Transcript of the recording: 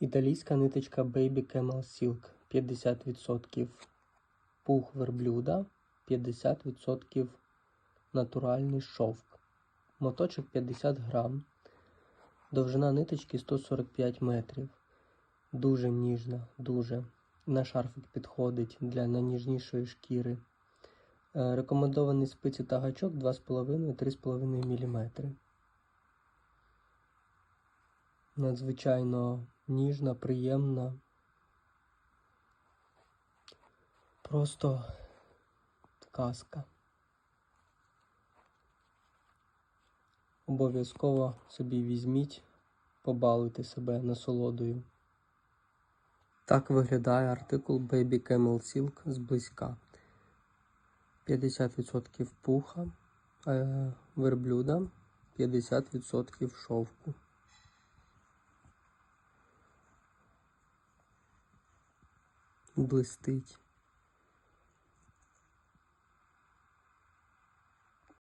Італійська ниточка Baby Camel Silk 50%. Пух верблюда 50% натуральний шовк. Моточок 50 грам. Довжина ниточки 145 метрів. Дуже ніжна, дуже. На шарфик підходить для найніжнішої шкіри. Е, Рекомендований спиці та гачок 2,5-3,5 мм. Надзвичайно ніжна, приємна. Просто казка. Обов'язково собі візьміть, побалуйте себе насолодою. Так виглядає артикул Baby Camel Silk зблизька. 50% пуха е, верблюда, 50% шовку. Блистить.